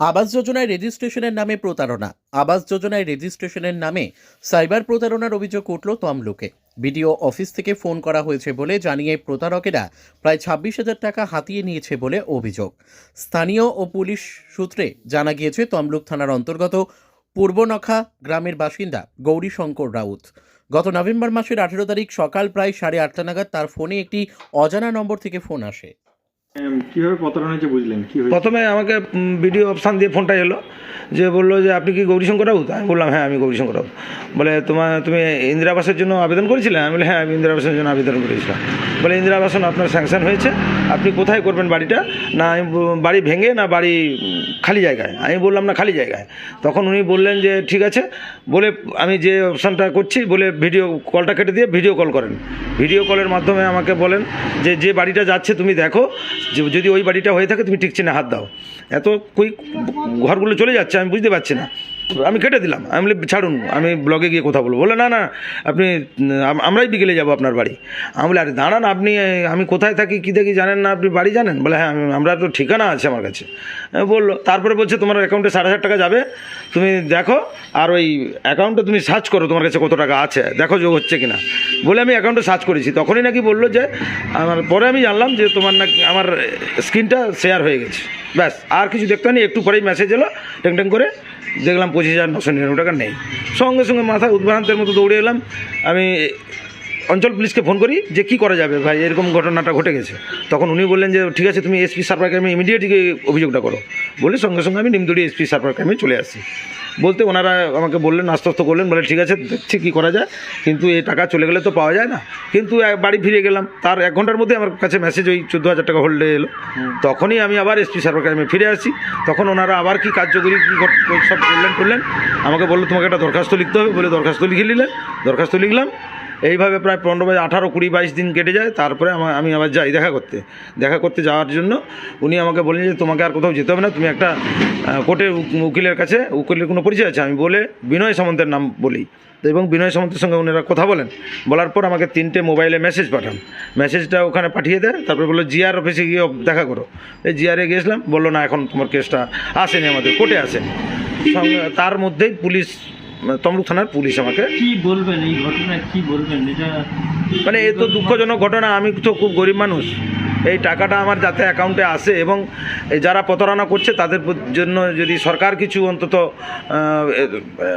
আবাস যোজনায় রেজিস্ট্রেশনের নামে প্রতারণা। আবাস যোজনায় রেজিস্ট্রেশনের নামে সাইবার প্রতারণার অভিযোগ উঠল তমলুকে। বিডিও অফিস থেকে ফোন করা হয়েছে বলে জানিয়ে প্রতারকেরা প্রায় ছাব্বিশ হাজার টাকা হাতিয়ে নিয়েছে বলে অভিযোগ। স্থানীয় ও পুলিশ সূত্রে জানা গিয়েছে, তমলুক থানার অন্তর্গত পূর্বনখা গ্রামের বাসিন্দা গৌরীশঙ্কর রাউত। গত নভেম্বর মাসের আঠেরো তারিখ সকাল প্রায় সাড়ে আটটা নাগাদ তার ফোনে একটি অজানা নম্বর থেকে ফোন আসে। বুঝলেন? প্রথমে আমাকে ভিডিও অপশান দিয়ে ফোনটা এলো, যে বলল যে, আপনি কি গৌরীশঙ্কর রাউত আমি বললাম হ্যাঁ আমি গৌরীশঙ্কর রাউত বলে, তোমার, তুমি ইন্দিরা আবাসের জন্য আবেদন করেছিলে? আমি বলি হ্যাঁ আমি ইন্দিরা আবাসের জন্য আবেদন করেছিলাম। বলে ইন্দিরা আবাসন আপনার স্যাংশন হয়েছে। আপনি কোথায় করবেন বাড়িটা? না, আমি বাড়ি ভেঙে না বাড়ি খালি জায়গায়? আমি বললাম, না, খালি জায়গায়। তখন উনি বললেন যে, ঠিক আছে। বলে, আমি যে অপশানটা করছি, বলে ভিডিও কলটা কেটে দিয়ে ভিডিও কল করেন। ভিডিও কলের মাধ্যমে আমাকে বলেন যে যে বাড়িটা যাচ্ছে, তুমি দেখো। যদি ওই বাড়িটা হয়ে থাকে, তুমি ঠিক চিনে হাত দাও। এত কুইক ঘরগুলো চলে যাচ্ছে, আমি বুঝতে পারছি না। আমি কেটে দিলাম, আমি বলি ছাড়ুন, আমি ব্লগে গিয়ে কথা বলব। বলে না না, আপনি আমরাই বিকেলে যাব আপনার বাড়ি। আমি বলি আরে, দাঁড়ান, আপনি, আমি কোথায় থাকি, কী দেখি, জানেন না, আপনি বাড়ি জানেন? বলে হ্যাঁ আমি- আমরা তো ঠিকানা আছে আমার কাছে। বলল, তারপরে বলছে, তোমার অ্যাকাউন্টে সাড়ে হাজার টাকা যাবে। তুমি দেখো, আর ওই অ্যাকাউন্টে তুমি সার্চ করো, তোমার কাছে কত টাকা আছে। দেখো যোগ হচ্ছে কিনা। বলে আমি অ্যাকাউন্টে সার্চ করেছি। তখনই নাকি বলল যে, আমার পরে আমি জানলাম যে তোমার নাকি আমার স্ক্রিনটা শেয়ার হয়ে গেছে। ব্যাস, আর কিছু দেখতে হয়নি, একটু পরেই মেসেজ এলো ট্যাং ট্যাং করে দেখলাম পঁচিশ হাজার নশো নিরানব্বই টাকা নেই। সঙ্গে সঙ্গে মাথা উদ্ভ্রান্তের মতো দৌড়ে এলাম। আমি অঞ্চল পুলিশকে ফোন করি যে, কি করা যাবে ভাই? এরকম ঘটনাটা ঘটে গেছে। তখন উনি বললেন যে, ঠিক আছে, তুমি এসপি সার্ভার ক্রাইমে ইমিডিয়েট অভিযোগটা করো। বলে সঙ্গে সঙ্গে আমি নিমদুড়ি এসপি সার্ভার ক্রাইমে চলে আসি। বলতে ওনারা আমাকে বললেন আস্তস্ত করলেন বলে ঠিক আছে দেখছি কী করা যায়। কিন্তু এই টাকা চলে গেলে তো পাওয়া যায় না। কিন্তু বাড়ি ফিরে গেলাম। তার এক ঘণ্টার মধ্যে আমার কাছে মেসেজ ওই চোদ্দ হাজার টাকা হোল্ডে এলো। তখনই আমি আবার এসপি সার্ভার কাছে ফিরে আসি। তখন ওনারা আবার কি কার্যকরী কী সব করলেন করলেন। আমাকে বলল তোমাকে একটা দরখাস্ত লিখতে হবে। বলে দরখাস্ত লিখে নিলেন। দরখাস্ত লিখলাম। এইভাবে প্রায় পনেরো বাই আঠারো, কুড়ি, বাইশ দিন কেটে যায়। তারপরে আমার আমি আবার যাই দেখা করতে। দেখা করতে যাওয়ার জন্য উনি আমাকে বললেন যে, তোমাকে আর কোথাও যেতে হবে না। তুমি একটা কোর্টের উকিলের কাছে, উকিলের কোনো পরিচয় আছে? আমি বলে, বিনয় সামন্তের নাম বলি। এবং বিনয় সামন্তের সঙ্গে ওনারা কথা বলেন। বলার পর আমাকে তিনটে মোবাইলে মেসেজ পাঠান। মেসেজটা ওখানে পাঠিয়ে দেয়। তারপরে বলল জিআর অফিসে গিয়ে দেখা করো। এই জিআরে গিয়েছিলাম। বলল, না, এখন তোমার কেসটা আসেনি, আমাদের কোর্টে আসেনি। তার মধ্যেই পুলিশ তমলুক থানার পুলিশ আমাকে। কি বলবেন এই ঘটনা কি বলবেন? এটা মানে এ তো দুঃখজনক ঘটনা আমি তো খুব গরিব মানুষ। এই টাকাটা আমার যাতে অ্যাকাউন্টে আসে এবং যারা প্রতারণা করছে তাদের জন্য যদি সরকার কিছু অন্তত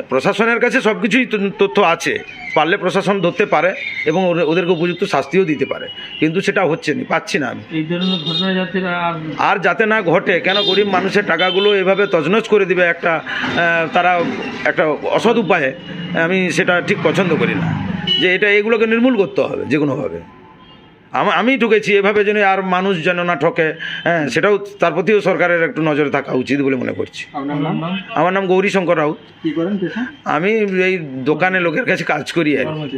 প্রশাসনের কাছে সব কিছুই তথ্য আছে পারলে প্রশাসন ধরতে পারে এবং ওদেরকে উপযুক্ত শাস্তিও দিতে পারে। কিন্তু সেটা হচ্ছে না পাচ্ছি না আমি। আর যাতে না ঘটে কেন গরিব মানুষের টাকাগুলো এভাবে তজনজ করে দিবে একটা তারা একটা অসৎ উপায়ে আমি সেটা ঠিক পছন্দ করি না। যে এটা এগুলোকে নির্মূল করতে হবে যে কোনোভাবে আমা- ঢুকেছি এভাবে যেন আর মানুষ যেন না ঠকে হ্যাঁ সেটাও তার প্রতিও সরকারের একটু নজরে থাকা উচিত বলে মনে করছি। আমার নাম? গৌরী শঙ্কর রাউত। কি করেন পেশা? আমি এই দোকানে লোকের কাছে কাজ করি আর কি।